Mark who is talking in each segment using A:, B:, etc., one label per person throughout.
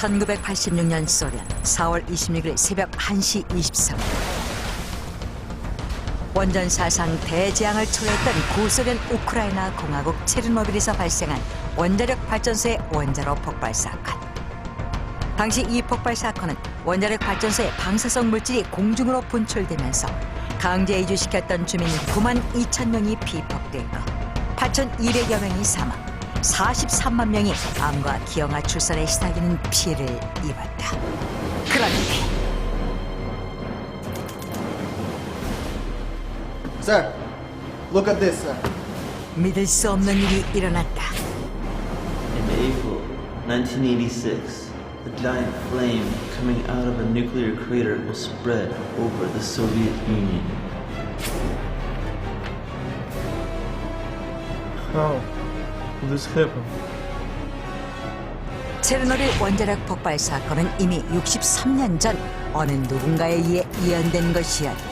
A: 1986년 소련 4월 26일 새벽 1시 23분 원전 사상 대재앙을 초래했던 구소련 우크라이나 공화국 체르노빌에서 발생한 원자력 발전소의 원자로 폭발 사건. 당시 이 폭발 사건은 원자력 발전소의 방사성 물질이 공중으로 분출되면서 강제 이주시켰던 주민 9만 2천 명이 피폭되고 8,200여 명이 사망, 43만 명이 암과 기형아 출산에 시달리는 피해를 입었다. 그런데
B: Sir, look at this, sir.
A: 믿을 수 없는 일이 일어났다.
C: In April 1986, a giant flame coming out of a nuclear crater will spread over the Soviet Union.
D: How will this?
A: 체르노빌 원자력 폭발 사건은 이미 63년 전 어느 누군가에 의해 예언된 것이었다.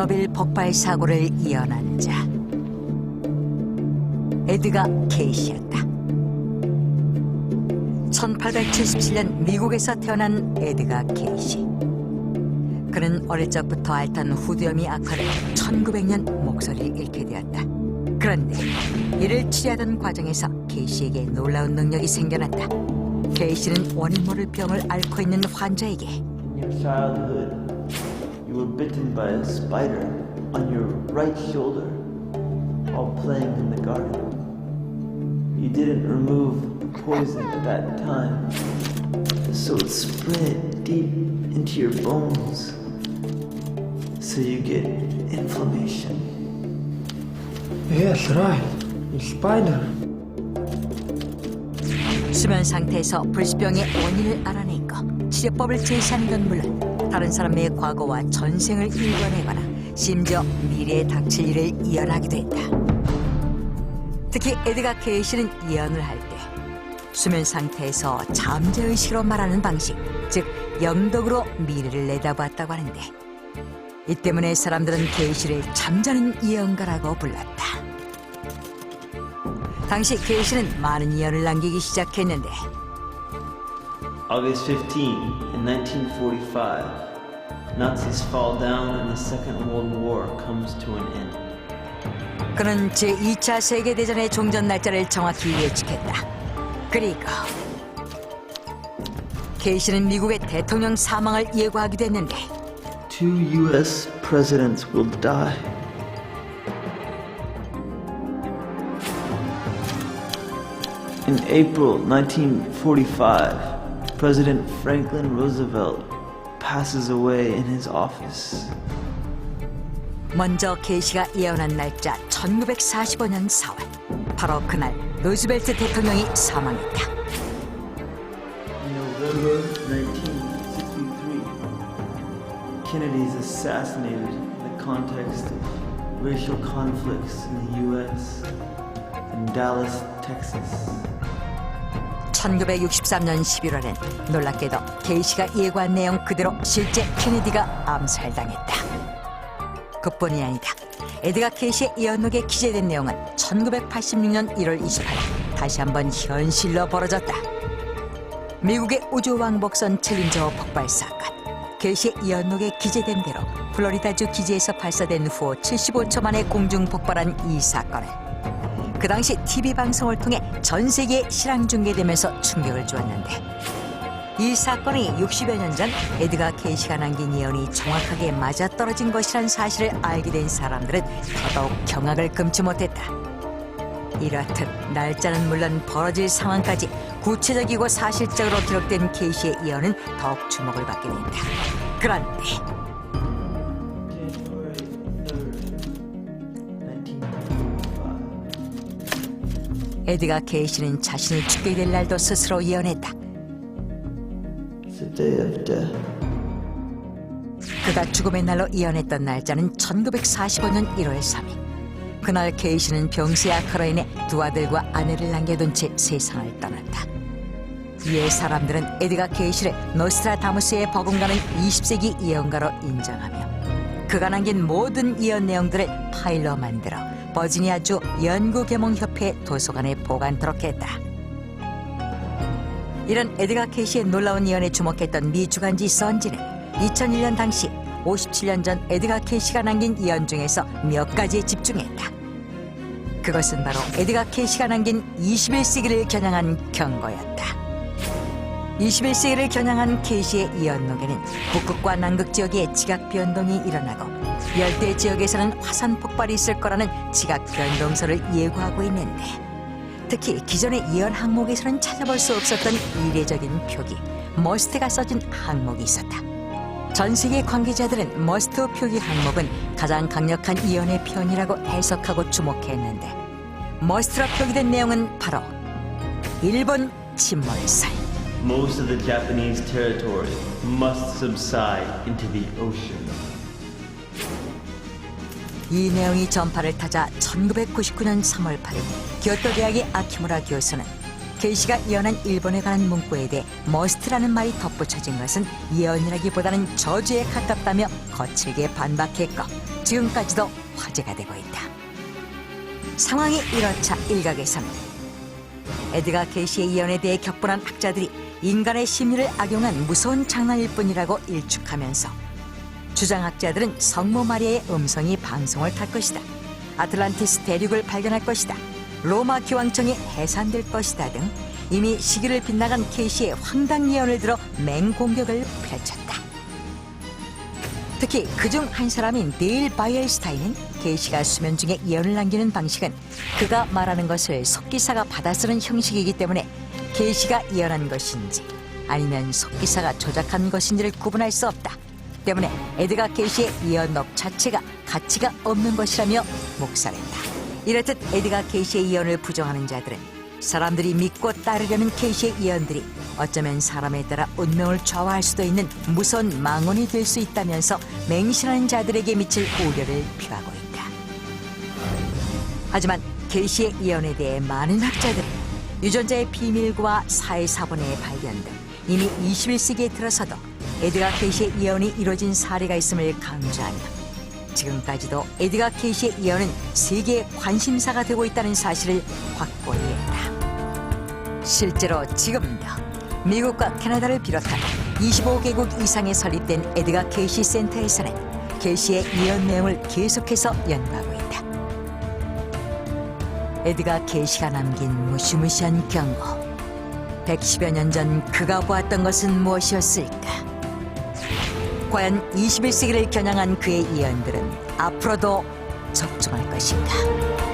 A: 체르노빌 폭발 사고를 예언한 자 에드가 케이시였다. 1877년 미국에서 태어난 에드가 케이시. 그는 어릴 적부터 앓던 후두염이 악화돼 1900년 목소리를 잃게 되었다. 그런데 이를 치료하던 과정에서 케이시에게 놀라운 능력이 생겨났다. 케이시는 원인 모를 병을 앓고 있는 환자에게
C: you were bitten by a spider on your right shoulder while playing in the garden. You didn't remove the poison at that time, so it spread deep into your bones. So you get inflammation.
D: Yes, right. A spider.
A: 수면 상태에서 불시병의 원인을 알아내고 치료법을 제시하는 건 물론 다른 사람의 과거와 전생을 읽어내거나 심지어 미래에 닥칠 일을 예언하기도 했다. 특히 에드가 케이시는 예언을 할 때 수면 상태에서 잠재의식으로 말하는 방식, 즉 영덕으로 미래를 내다봤다고 하는데 이 때문에 사람들은 케이시를 잠자는 예언가라고 불렀다. 당시 케이시는 많은 예언을 남기기 시작했는데
C: August 15, in 1945, Nazis fall down and the Second World War comes to an end.
A: 그는 제2차 세계대전의 종전 날짜를 정확히 예측했다. 그리고 케이시는 미국의 대통령 사망을 예고하기도 했는데
C: Two U.S. presidents will die. In April 1945, President Franklin Roosevelt passes away in his office.
A: 먼저 케이시가 예언한 날짜 1945년 4월 바로 그날 루즈벨트 대통령이 사망했다.
C: In November 1963, Kennedy is assassinated in the context of racial conflicts in the U.S. in Dallas, Texas.
A: 1963년 11월엔 놀랍게도 케이시가 예고한 내용 그대로 실제 케네디가 암살당했다. 그뿐이 아니다. 에드가 케이시의 예언록에 기재된 내용은 1986년 1월 28일 다시 한번 현실로 벌어졌다. 미국의 우주 왕복선 챌린저 폭발 사건. 케이시의 예언록에 기재된 대로 플로리다주 기지에서 발사된 후 75초 만에 공중 폭발한 이 사건을 그 당시 TV 방송을 통해 전 세계에 실황 중계되면서 충격을 주었는데 이 사건이 60여 년 전 에드가 케이시가 남긴 예언이 정확하게 맞아떨어진 것이란 사실을 알게 된 사람들은 더더욱 경악을 금치 못했다. 이렇듯 날짜는 물론 벌어질 상황까지 구체적이고 사실적으로 기록된 케이시의 예언은 더욱 주목을 받게 된다. 그런데 에드가 케이시는 자신이 죽게 될 날도 스스로 예언했다. 그가 죽음의 날로 예언했던 날짜는 1945년 1월 3일. 그날 케이시는 병세 악화로 인해 두 아들과 아내를 남겨둔 채 세상을 떠났다. 이에 사람들은 에드가 케이시를 노스트라다무스의 버금가는 20세기 예언가로 인정하며 그가 남긴 모든 예언 내용들을 파일로 만들어 버지니아주 연구개몽협회 도서관에 보관토록 했다. 이런 에드가 케이시의 놀라운 예언에 주목했던 미 주간지 선지는 2001년 당시 57년 전 에드가 케이시가 남긴 예언 중에서 몇 가지에 집중했다. 그것은 바로 에드가 케이시가 남긴 21세기를 겨냥한 경고였다. 21세기를 겨냥한 케이시의 예언록에는 북극과 남극 지역에 지각 변동이 일어나고 열대 지역에서는 화산 폭발이 있을 거라는 지각 변동설을 예고하고 있는데 특히 기존의 예언 항목에서는 찾아볼 수 없었던 이례적인 표기 머스트가 써진 항목이 있었다. 전 세계 관계자들은 머스트 표기 항목은 가장 강력한 예언의 편이라고 해석하고 주목했는데 머스트로 표기된 내용은 바로 일본 침몰설.
C: Most of the Japanese territory must subside into the ocean.
A: 이 내용이 전파를 타자 1999년 3월 8일 교토 대학의 아키무라 교수는 게이시가 예언한 일본에 관한 문구에 대해 머스트라는 말이 덧붙여진 것은 예언이라기보다는 저주에 가깝다며 거칠게 반박했고 지금까지도 화제가 되고 있다. 상황이 이렇자 일각에서는 에드가 게이시의 예언에 대해 격분한 학자들이 인간의 심리를 악용한 무서운 장난일 뿐이라고 일축하면서 주장학자들은 성모 마리아의 음성이 방송을 탈 것이다. 아틀란티스 대륙을 발견할 것이다. 로마 기왕청이 해산될 것이다 등 이미 시기를 빗나간 케이시의 황당 예언을 들어 맹공격을 펼쳤다. 특히 그중 한 사람인 네일 바이엘스타인은 케이시가 수면 중에 예언을 남기는 방식은 그가 말하는 것을 속기사가 받아쓰는 형식이기 때문에 케이시가 예언한 것인지 아니면 속기사가 조작한 것인지를 구분할 수 없다. 때문에 에드가 케이시의 예언록 자체가 가치가 없는 것이라며 묵살했다. 이렇듯 에드가 케이시의 예언을 부정하는 자들은 사람들이 믿고 따르려는 케이시의 예언들이 어쩌면 사람에 따라 운명을 좌우할 수도 있는 무서운 망언이 될 수 있다면서 맹신하는 자들에게 미칠 우려를 표하고 있다. 하지만 케이시의 예언에 대해 많은 학자들은 유전자의 비밀과 사회사본의 발견 등 이미 21세기에 들어서도 에드가 케이시의 예언이 이루어진 사례가 있음을 강조하며 지금까지도 에드가 케이시의 예언은 세계의 관심사가 되고 있다는 사실을 확고히 했다. 실제로 지금도 미국과 캐나다를 비롯한 25개국 이상에 설립된 에드가 케이시 센터에서는 케이시의 예언 내용을 계속해서 연구하고 있다. 에드가 케이시가 남긴 무시무시한 경고. 110여 년 전 그가 보았던 것은 무엇이었을까? 과연 21세기를 겨냥한 그의 예언들은 앞으로도 적중할 것인가?